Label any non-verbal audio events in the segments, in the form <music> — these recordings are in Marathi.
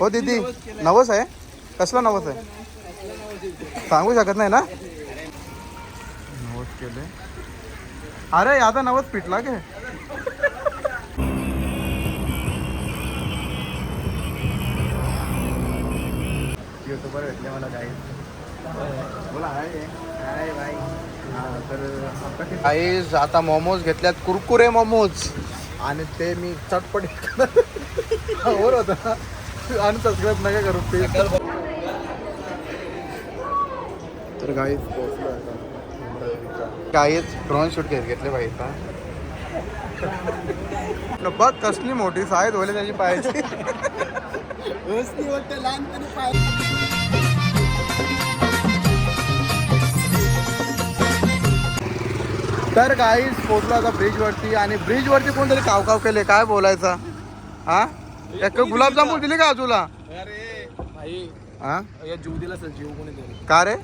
हो दीदी नवस आहे? कसला नवस आहे? सांगू शकत नाही ना? नवस केले अरे आता नवस पिटला के? युट्यूबर भेटले मला काही बोला हाय बाय आईज आता मोमोज घेतल्यात. कुरकुरे मोमोज आणि ते मी चटपट <laughs> होता. आणि सबस्क्राईब नका करू ते तर गाईज गाईज ड्रोन शूट घेत घेतले पाहिजे बघ कसली मोठी साय धुवले त्याची लहानपणी पाय. तर गाईज पोचलो आता ब्रिजवरती आणि ब्रिजवरती कोणतरी काव काव केले काय बोलायचा? हा? एक गुलाबजामुन दिली का तुला अरे भाई हा? या जीव दिला सर जीव कोणीतरी का रे?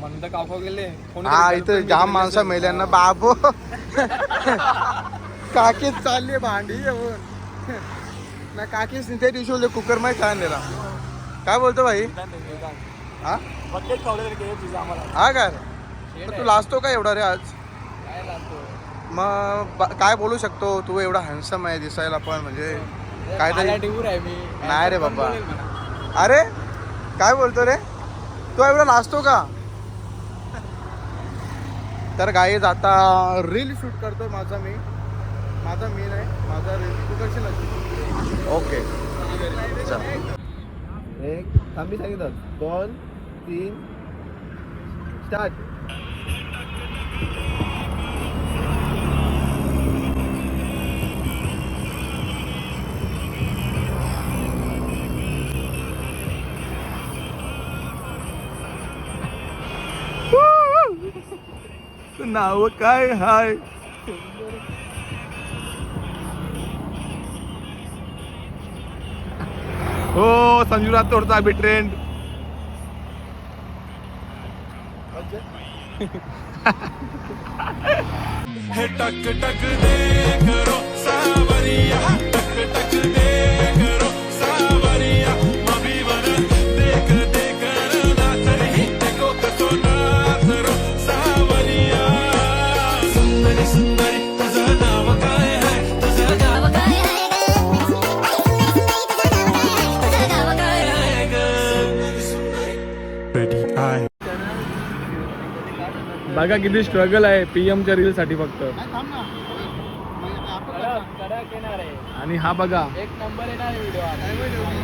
म्हणता गेले. हा इथं जाम माणसं मेल्यांना बाबो. <laughs> काकीच चालली भांडी ना काकीच त्या दिवशी कुकरमध्ये छान दिला काय बोलतो भाई? हा? हा काय तर तू लाजतो का एवढा रे आज? मग काय बोलू शकतो? तू एवढा हँडसम आहे दिसायला पण म्हणजे टिवूर आहे मी. नाही रे बाबा. अरे काय बोलतो रे? तू एवढा लाजतो का? तर गाईज आता रील शूट करतो माझा मी. माझा मी नाही माझा रील तू करशील ओके एक थांबी सांगितलं. दोन तीन. स्टार्ट. नाव काय हाय? हो संजू राठोडचा अभि ट्रेंड हे टक टक दे करो सावरिया. बघा किती स्ट्रगल आहे पीएमच्या रील साठी फक्त. आणि हा बघा. एक नंबर येणार व्हिडिओ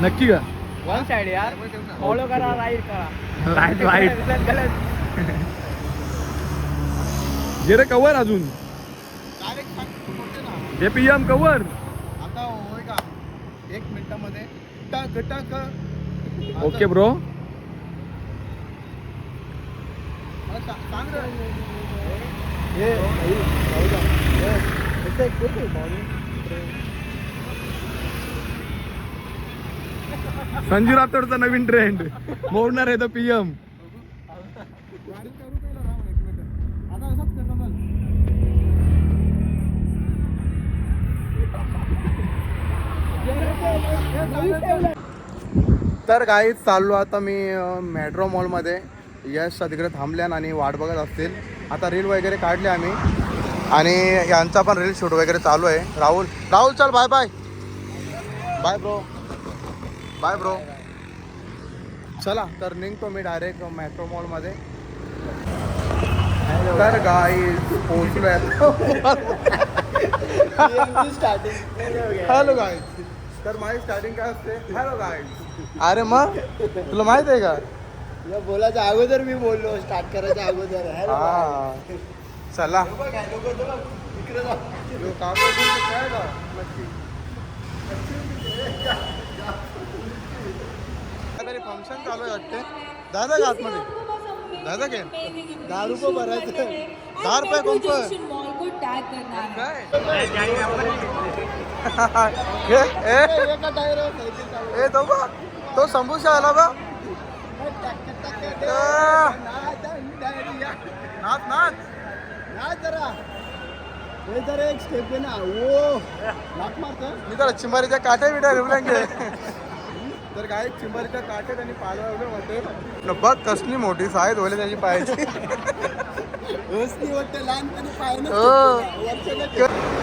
नक्की का? वन साइड यार. फॉलो करा राईट करा. राईट राईट <laughs> जे रे कवर अजून. जे पीएम कवर आता होय का? एक मिनिटामध्ये. टक टक. ओके ब्रो सांग रे संजू राठोडचा नवीन ट्रेंड मोडणार आहे तो पीएम तर काही चाललो आता मी मेट्रो मॉलमध्ये यशच्या तिकडे थांबल्यान आणि वाट बघत असतील. आता रील वगैरे काढले आम्ही. आणि यांचा पण रील शूट वगैरे चालू आहे. राहुल राहुल चल bye bye bye bro bye bro चला तर निघतो मी डायरेक्ट मेट्रो मॉलमध्ये तर गाई पोहोचलो हॅलो गाय तर माझी स्टार्टिंग काय असते? हॅलो गाय अरे मग? तुला माहीत आहे का? बोलायच्या अगोदर मी बोललो स्टार्ट करायच्या अगोदर. हा चला. फंक्शन चालू आहे वाटते दादा का आतमध्ये? दादा काय दहा रुपये भरायचं. दहा रुपये कोणतं? मॉल को टैग करना काय? <laughs> ए, तो बा तो संभूषा आला बा. नाच नाच नाही जरा. हे जरा एक स्टेप आहे ना. ओ. नाक मारतो मी तर चिमारीच्या काठ्या बिट्या रिवलेंगे तर काय चिंबरच्या काट्यात आणि पालवले होते न बघ कसली मोठी साईज होईल त्याची पायाची. हो.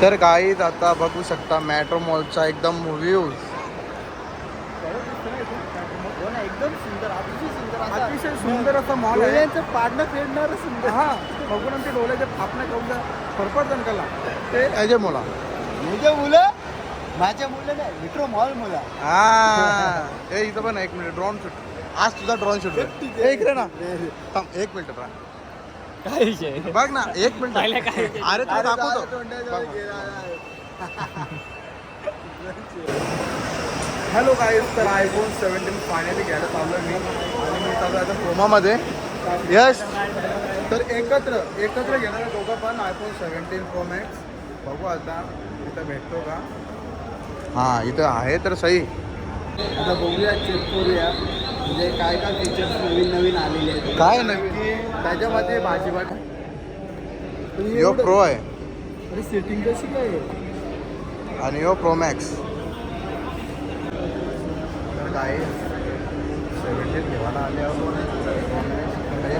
तर गाईज आता बघू शकता मॅट्रो मॉलचा एकदम व्ह्यू एकदम सुंदर अतिशय सुंदर असा अतिशय सुंदर असा मॉल आहे. डोळ्यांचं पाडणं फेडणार सुंदर. हा बघून आमचे डोळ्याचे फापणं करून फरफड जनकाला ते अजय मोला. माझ्या मुलं? माझ्या मुलं नाही मिट्रो मॉल मुलं. हा ए इथं पण एक मिनिट ड्रोन शूट आज तुझा ड्रोन शूट आहे इकडे ना. थांब एक मिनिट राहा. काय विषय? बघ ना एक मिनिट? अरे तुला दाखवतो. हॅलो काय <laughs> तर आयफोन सेव्हन्टीन फायनली घ्यायला चाललो मी. आता क्रोमामध्ये यश. तर एकत्र एकत्र घेणार दोघं पण आयफोन सेव्हन्टीन प्रो मॅक्स बघू आता इथं भेटतो का? हां इथं आहे तर सही. आता बघूया चेक करूया. म्हणजे काय काय फीचर्स नवीन नवीन आलेले आहेत. काय नक्की त्याच्यामध्ये भाजीपाट यो प्रो आहे. अरे सेटिंग कशी काय? आणि यो प्रो मॅक्स तर काय आल्यावर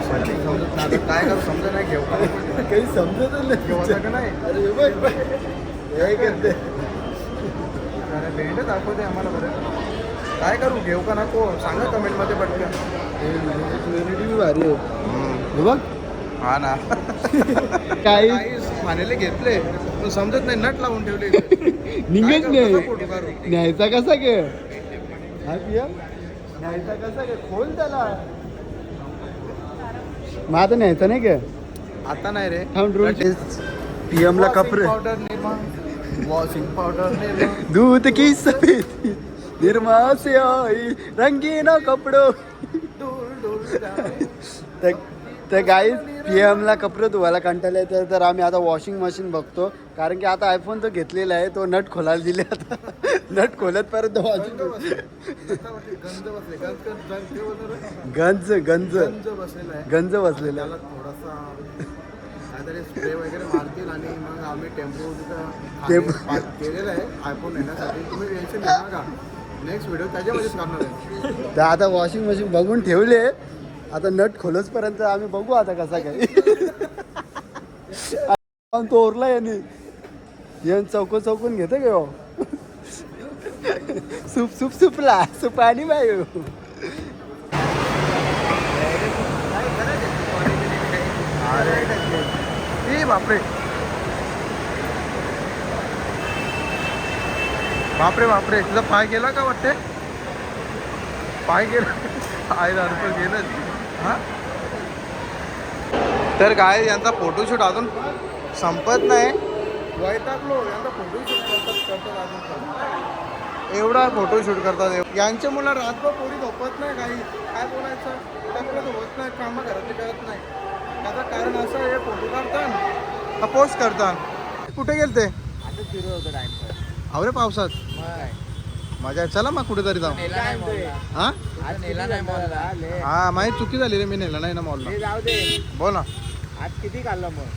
सेटिंग समजत नाही. काय करू समजत नाही घेऊ काही समजतच नाही. का नाही? अरे हे. हे करते? अरे दाखवते आम्हाला बरं. काय करू घेऊ का नको सांगा कमेंटमध्ये पटकन. क्लॅरिटी बी भारी आहे. हे बघ. हा ना. <laughs> काही फायनली घेतले पण समजत नाही नट लावून ठेवले <laughs> निघत नाही. न्यायचा कसा गे हा पिया. न्यायचा कसा गे खोल त्याला. मग आता न्यायचा नाही गे आता नाही रे. थांब ड्रोन पीएम ला कपडे powder Nirma washing powder Nirma दूध की सफेदी निर्मा से आई रंगीन कपडो. तर तर गाईज पी एमला कपडे धुवायला कंटाळले येतं तर आम्ही आता वॉशिंग मशीन बघतो. कारण की आता आयफोन जो घेतलेला आहे तो नट खोलायला दिले आता. <laughs> नट खोलत पर्यंत वॉशिंग गंज गंज गंज बसलेला आहे. गंज बसलेला त्याला थोडासा काहीतरी स्प्रे वगैरे मारतील आणि मग आम्ही टेम्पो तिथं टेम्पो. आम्ही पार्क केलेलं आहे आयफोन येण्यासाठी तुम्ही टेन्शन घेऊ नका. नेक्स्ट व्हिडिओ त्याच्यामध्येच करणार आहे. तर आता वॉशिंग मशीन बघून ठेवले. आता नट खोलच पर्यंत आम्ही बघू आता कसा काय. तो ओरला यांनी. येऊन चौकून चौकून घेते गे हो? सूप सूप सुपला. सूप आणि हो. अरे बापरे. बापरे बापरे. तुझा पाय गेला का वाटते पाय गेला. आय रुपये गेलं हा? तर काय यांचा फोटोशूट अजून संपत नाही. वैतागलो यांचा फोटोशूट करतात करतात अजून. एवढा फोटोशूट करतात. यांच्या मुलं रातभर पोरी झोपत नाही काही. काय बोलायचं? त्यामुळे होत नाही कामं घरातली करत नाही. त्याचं कारण असं आहे फोटो काढतात. पोस्ट करतात. कुठे गेलते? आता फिरत होतो टाइम आवरे पावसात. मजा. चला मग कुठेतरी जाऊ. हा? आज नेला नाही मॉलला हा माझी चुकी झाली रे मी नेला नाही ना मॉलला ते जाऊ दे. बोल ना. आज किती खाल्लं मग?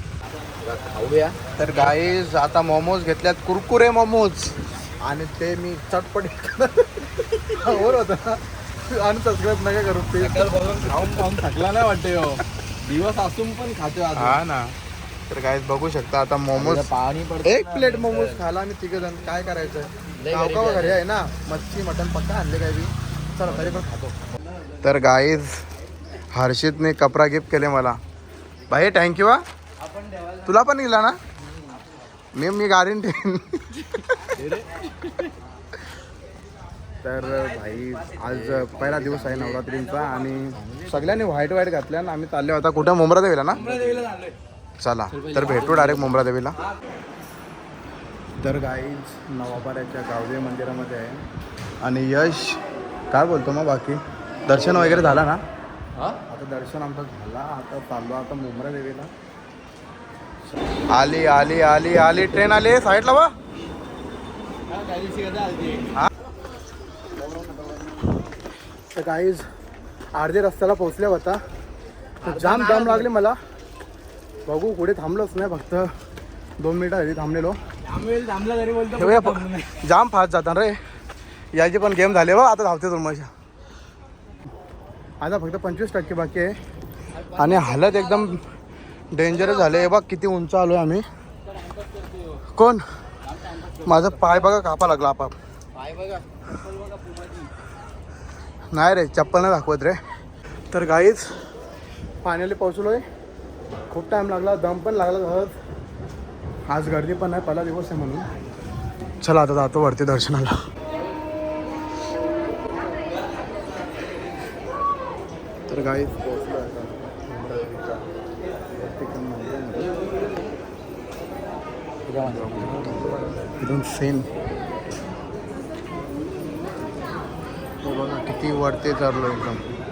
खाऊया. तर गाईज आता मोमोज घेतल्यात. कुरकुरे मोमोज आणि ते मी चटपट <laughs> होतं ना. आणि सबस्क्राईब नका करू ते खाऊन खाऊन थकला नाही वाटते हो दिवस असून पण खातो हा ना. तर गाईज बघू शकता आता मोमोज पाणी पडतं एक प्लेट मोमोज खाला आणि तिघ जण. काय करायचं? गावगाव घरी आहे ना मच्छी मटन पक्का आणले काय बी? चला तरी पण खातो. तर गाईज हर्षितने कपडा गिफ्ट केले मला. भाई थँक्यू हा. तुला पण दिला ना? मी मी ठेवीन तर भाई आज पहिला दिवस आहे नवरात्रींचा आणि सगळ्यांनी व्हाईट व्हाईट घातल्या आणि आम्ही चालले. होता कुठे? मुंब्रा देवीला ना चला तर भेटू डायरेक्ट मुंब्रा देवीला तर गाईज नवापाड्याच्या गावदेवी मंदिरामध्ये आहे. आणि यश काय बोलतो मग बाकी? दर्शन वगैरे झाला ना? आता दर्शन आमचं झाला आता चाललो आता मुंब्रा देवीला. आली आली आली आली. ट्रेन आली? साईडला बा तर काहीच अर्धे रस्त्याला पोहोचल्या होता. तर जाम जाम लागले मला. बघू पुढे थांबलोच नाही फक्त दोन मिनिटं आधी थांबलेलो. ठेवूया प- जाम फास्ट जाता रे. याची पण गेम झाले वा आता धावते मशा आता फक्त पंचवीस टक्के बाकी आहे. आणि हालत एकदम डेंजरस झाले हे बघ किती उंच आलो आम्ही. कोण? माझा पाय बघा कापा लागला आपाप. नाही रे चप्पल नाही दाखवत रे. तर गाईच पाण्याला पोचलोय खूप टाईम लागला दम पण लागला सहज आज गर्दी पण नाही पहिला दिवस आहे म्हणून. चला आता जातो वरती दर्शनाला. तर आता. वरती मंदिरामध्ये. एकदम सेम बघा किती वरती चढलो एकदम.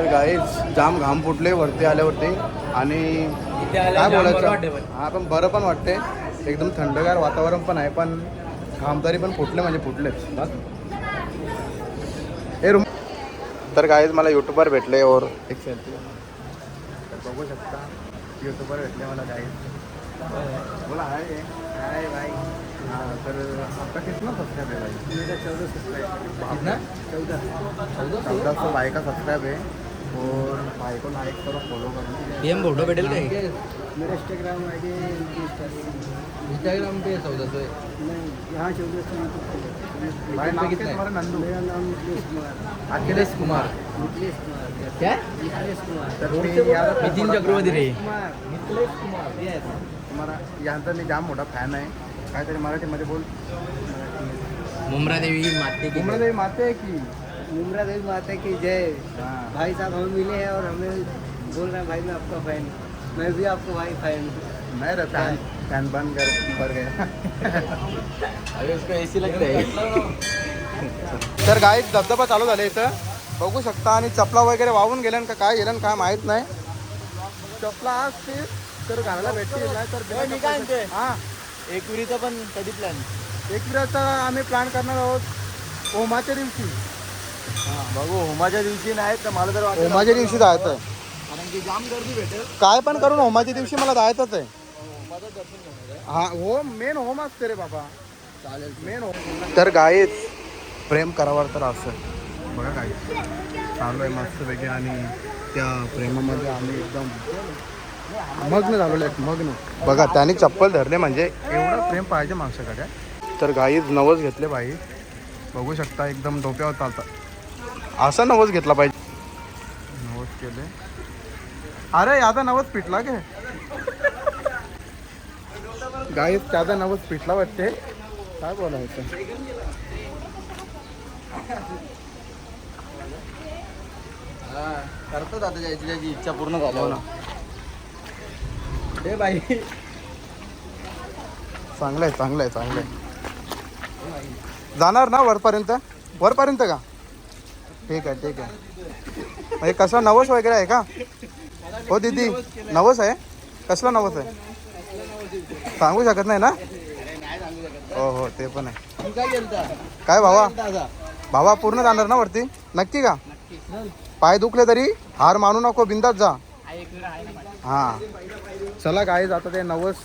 तर गाईच जाम घाम फुटले वरती आल्यावरती. आणि काय बोलायचं? हा पण बरं पण वाटते एकदम थंडगार वातावरण पण आहे पण घाम तरी पण फुटले म्हणजे फुटलेच हे रूम तर गाईज मला युट्यूबर भेटले और एक सेल्फी बघू शकता. युट्यूबर भेटले मला गाईज बोला हाय हाय भाई हाँ तर आपका कितना सब्सक्राइब है भाई मेरा चौदह सब्सक्राइब आपका चौदह चौदह सौ भाई का सब्सक्राइब है और भाई को लाइक करो फॉलो करो फोटो भेटेल काय मेरा इंस्टाग्राम आई डी इंस्टाग्राम पे चौदा सौ। यहाँ चौदह सौ भाई नाम क्या है? तुम्हारा नंदू। मेरा नाम नितीश कुमार। अखिलेश कुमार। नितीश कुमार क्या? नितीश कुमार। तर मी याला नितीन चक्रवर्ती रे कुमार नितीश कुमार येस तुम्हाला यांचा मी जाम मोठा फॅन आहे काहीतरी मराठीमध्ये बोल? मुमरा देवी माते की उमरादेवी माते आहे की। मुमरा देवी माता की जय। हाँ। भाई साहब हम मिले हैं और हमें बोल रहे हैं भाई मैं आपका फैन मैं भी आपको भाई फैन नाही रे फॅन फॅन बन कर पर गया। अरे उसको ऐसी लग रहा है। <laughs> तर गाई धबधबा चालू झाले इथं. बघू शकता आणि चपला वगैरे वाहून गेल्यान का काय गेल्यान काय माहीत नाही. चपला असतील तर घालायला भेटतील नाही तर चपलाचे- हा. एक विरीचा पण कधी प्लॅन एकविराचा आम्ही प्लॅन करणार आहोत. ओमाच्या दिवशी. बघू होमाच्या दिवशी नाही तर मला तर वाटतं ओमाच्या दिवशी जायचं आहे कारण की जाम गर्दी भेटेल. काय पण करून होमाच्या दिवशी मला जायचंच आहे. होमाचं दर्शन घेणार आहे हा हो मेन होम असते रे बाबा. चालेल मेन होम तर गाईच प्रेम करावर तर असं. बघा काय चालू आहे मस्तपैकी आणि त्या प्रेमामध्ये आम्ही एकदम मग्न झालेलो आहे मग्न. बघा त्याने चप्पल धरले म्हणजे एवढं प्रेम पाहिजे माणसाकडे. तर गाईज नवस घेतले बाई. बघू शकता एकदम डोक्यावर चालतात असा नवस घेतला पाहिजे. नवस केले. अरे याचा नवस पिटला के? गाईज त्याचा नवस पिटला वाटते. काय बोलायचं? करतात आता ज्याची ज्याची इच्छा पूर्ण झाल्यावर. ए बाई. चांगलं आहे चांगलं आहे चांगलं आहे जाणार ना वरपर्यंत? वरपर्यंत का? ठीक आहे ठीक आहे. म्हणजे कसला नवस वगैरे आहे का? हो दीदी नवस आहे? कसला नवस आहे? सांगू शकत नाही ना? हो हो ते पण आहे. काय भावा? भावा पूर्ण जाणार ना वरती? नक्की का? पाय दुखले तरी हार मानू नको बिंदात जा. हा. चला काय जातं ते नवस